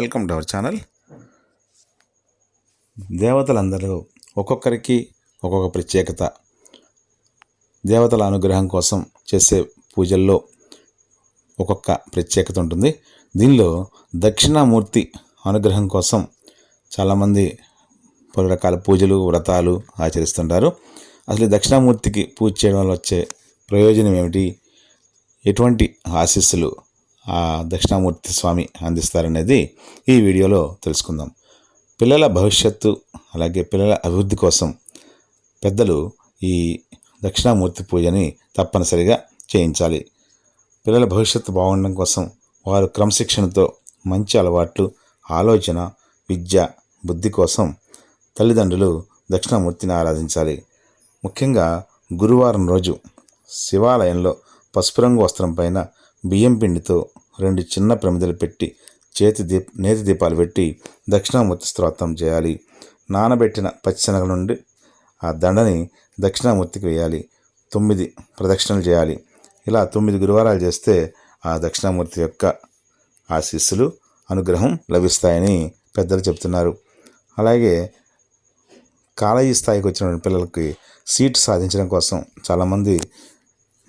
Welcome to our channel. దేవతలందరూ ఒక్కొక్కరికి ఒక్కొక్క ప్రత్యేకత. దేవతల అనుగ్రహం కోసం చేసే పూజల్లో ఒక్కొక్క ప్రత్యేకత ఉంటుంది. దీనిలో దక్షిణామూర్తి అనుగ్రహం కోసం చాలామంది పలు రకాల పూజలు వ్రతాలు ఆచరిస్తుంటారు. అసలు దక్షిణామూర్తికి పూజ చేయడం వల్ల వచ్చే ప్రయోజనం ఏమిటి? ఎటువంటి ఆశీస్సులు ఆ దక్షిణామూర్తి స్వామి అందిస్తారనేది ఈ వీడియోలో తెలుసుకుందాం. పిల్లల భవిష్యత్తు అలాగే పిల్లల అభివృద్ధి కోసం పెద్దలు ఈ దక్షిణామూర్తి పూజని తప్పనిసరిగా చేయించాలి. పిల్లల భవిష్యత్తు బాగుండడం కోసం వారు క్రమశిక్షణతో మంచి అలవాట్లు ఆలోచన విద్య బుద్ధి కోసం తల్లిదండ్రులు దక్షిణామూర్తిని ఆరాధించాలి. ముఖ్యంగా గురువారం రోజు శివాలయంలో పసుపు రంగు వస్త్రం పైన బియ్యం పిండితో రెండు చిన్న ప్రమిదలు పెట్టి చేతి దీప నేతి దీపాలు పెట్టి దక్షిణామూర్తి స్తోత్రం చేయాలి. నానబెట్టిన పచ్చిశనగ నుండి ఆ దండని దక్షిణామూర్తికి వేయాలి. తొమ్మిది ప్రదక్షిణలు చేయాలి. ఇలా తొమ్మిది గురువారాలు చేస్తే ఆ దక్షిణామూర్తి యొక్క ఆశీస్సులు అనుగ్రహం లభిస్తాయని పెద్దలు చెప్తున్నారు అలాగే కాలేజీ స్థాయికి వచ్చిన పిల్లలకి సీట్ సాధించడం కోసం చాలామంది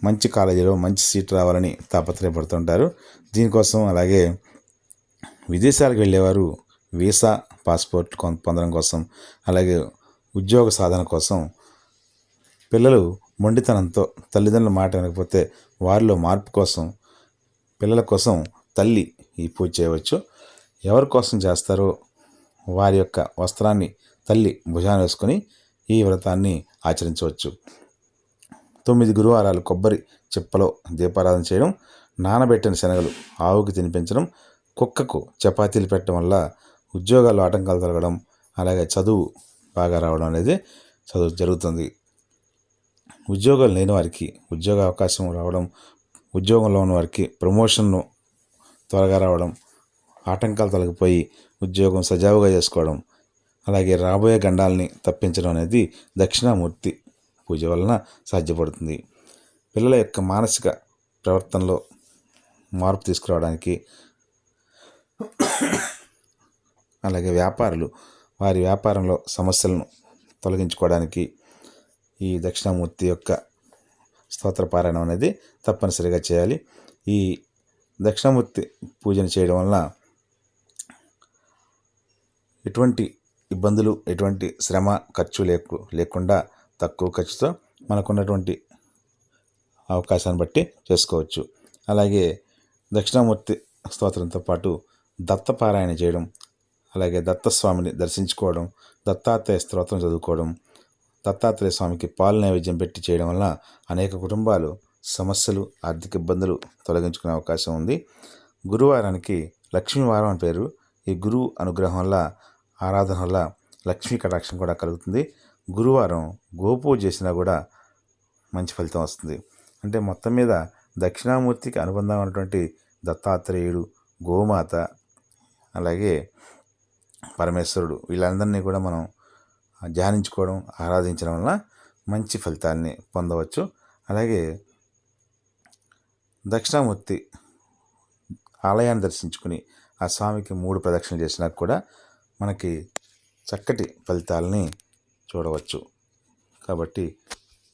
మంచి కాలేజీలో మంచి సీట్ రావాలని తాపత్రయపడుతుంటారు. దీనికోసం అలాగే విదేశాలకు వెళ్ళేవారు వీసా పాస్పోర్ట్ పొందడం కోసం అలాగే ఉద్యోగ సాధన కోసం పిల్లలు మొండితనంతో తల్లిదండ్రుల మాట వినకపోతే వారిలో మార్పు కోసం పిల్లల కోసం తల్లి ఈ పూజ చేయవచ్చు. ఎవరి కోసం చేస్తారో వారి యొక్క వస్త్రాన్ని తల్లి భుజాన వేసుకొని ఈ వ్రతాన్ని ఆచరించవచ్చు. తొమ్మిది గురువారాలు కొబ్బరి చిప్పలో దీపారాధన చేయడం నానబెట్టిన శనగలు ఆవుకి తినిపించడం కుక్కకు చపాతీలు పెట్టడం వల్ల ఉద్యోగాల్లో ఆటంకాలు తొలగడం అలాగే చదువు బాగా రావడం అనేది చదువు జరుగుతుంది. ఉద్యోగాలు లేని వారికి ఉద్యోగ అవకాశం రావడం ఉద్యోగంలో ఉన్న వారికి ప్రమోషన్ను త్వరగా రావడం ఆటంకాలు తొలగిపోయి ఉద్యోగం సజావుగా చేసుకోవడం అలాగే రాబోయే గండాల్ని తప్పించడం అనేది దక్షిణామూర్తి పూజ వలన సాధ్యపడుతుంది. పిల్లల యొక్క మానసిక ప్రవర్తనలో మార్పు తీసుకురావడానికి అలాగే వ్యాపారులు వారి వ్యాపారంలో సమస్యలను తొలగించుకోవడానికి ఈ దక్షిణామూర్తి యొక్క స్తోత్ర పారాయణం అనేది తప్పనిసరిగా చేయాలి. ఈ దక్షిణామూర్తి పూజను చేయడం వలన ఎటువంటి ఇబ్బందులు ఎటువంటి శ్రమ ఖర్చు లేకు లేకుండా తక్కువ ఖర్చుతో మనకున్నటువంటి అవకాశాన్ని బట్టి చేసుకోవచ్చు. అలాగే దక్షిణామూర్తి స్తోత్రంతో పాటు దత్తపారాయణ చేయడం అలాగే దత్తస్వామిని దర్శించుకోవడం దత్తాత్రేయ స్తోత్రం చదువుకోవడం దత్తాత్రేయ స్వామికి పాలు నైవేద్యం పెట్టి చేయడం వల్ల అనేక కుటుంబాలు సమస్యలు ఆర్థిక ఇబ్బందులు తొలగించుకునే అవకాశం ఉంది. గురువారానికి లక్ష్మీవారం అని పేరు. ఈ గురువు అనుగ్రహం వల్ల ఆరాధన వల్ల లక్ష్మీ కటాక్షం కూడా కలుగుతుంది. గురువారం గోపూజ చేసినా కూడా మంచి ఫలితం వస్తుంది. అంటే మొత్తం మీద దక్షిణామూర్తికి అనుబంధం ఉన్నటువంటి దత్తాత్రేయుడు గోమాత అలాగే పరమేశ్వరుడు వీళ్ళందరినీ కూడా మనం ధ్యానించుకోవడం ఆరాధించడం వల్ల మంచి ఫలితాన్ని పొందవచ్చు. అలాగే దక్షిణామూర్తి ఆలయాన్ని దర్శించుకుని ఆ స్వామికి మూడు ప్రదక్షిణలు చేసినా కూడా మనకి చక్కటి ఫలితాలని చూడవచ్చు. కాబట్టి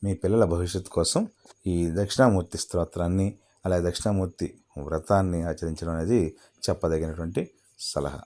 మీ పిల్లల భవిష్యత్తు కోసం ఈ దక్షిణామూర్తి స్తోత్రాన్ని అలాగే దక్షిణామూర్తి వ్రతాన్ని ఆచరించడం అనేది చెప్పదగినటువంటి సలహా.